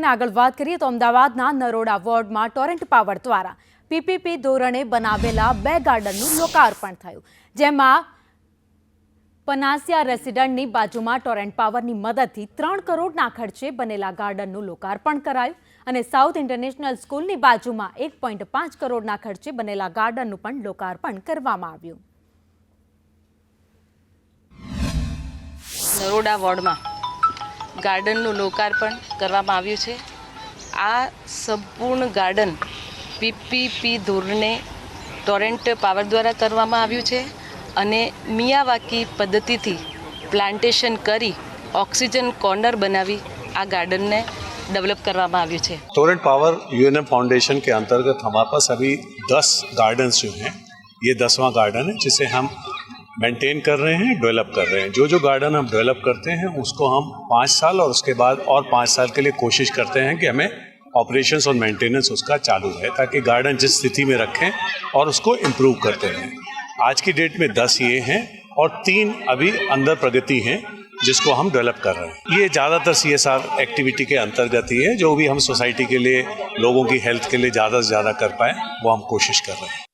આગળ વાત કરીએ તો અમદાવાદના નરોડા વોર્ડમાં ટોરેન્ટ પાવર દ્વારા પીપીપી ધોરણે બનાવેલા બે ગાર્ડનનું લોકાર્પણ થયું, જેમાં પનાસિયા રેસિડન્ટની બાજુમાં ટોરેન્ટ પાવરની મદદથી ત્રણ કરોડના ખર્ચે બનેલા ગાર્ડનનું લોકાર્પણ કરાયું અને સાઉથ ઇન્ટરનેશનલ સ્કૂલની બાજુમાં એક પોઈન્ટ પાંચ કરોડના ખર્ચે બનેલા ગાર્ડનનું પણ લોકાર્પણ કરવામાં આવ્યું. નરોડા વોર્ડમાં ગાર્ડનનું લોકાર્પણ કરવામાં આવ્યું છે આ સંપૂર્ણ ગાર્ડન પીપીપી ધોરણે ટોરેન્ટ પાવર દ્વારા કરવામાં આવ્યું છે અને મિયાવાકી પદ્ધતિથી પ્લાન્ટેશન કરી ઓક્સિજન કોર્નર બનાવી આ ગાર્ડનને ડેવલપ કરવામાં આવ્યું છે टोरेंट पावर यूएनएम फाउंडेशन के अंतर्गत हमारे पास अभी दस गार्डन्स जो हैं ये दसवां गार्डन है जिसे हम मेंटेन कर रहे हैं डेवलप कर रहे हैं। जो जो गार्डन हम डेवलप करते हैं, उसको हम पाँच साल और उसके बाद और पाँच साल के लिए कोशिश करते हैं कि हमें ऑपरेशंस और मेंटेनेंस उसका चालू रहे, ताकि गार्डन जिस स्थिति में रखें और उसको इम्प्रूव करते रहें। आज की डेट में दस ये हैं और तीन अभी अंदर प्रगति हैं, जिसको हम डेवलप कर रहे हैं। ये ज़्यादातर सी एस आर एक्टिविटी के अंतर्गत ही है, जो भी हम सोसाइटी के लिए, लोगों की हेल्थ के लिए ज़्यादा से ज़्यादा कर पाएँ, वो हम कोशिश कर रहे हैं।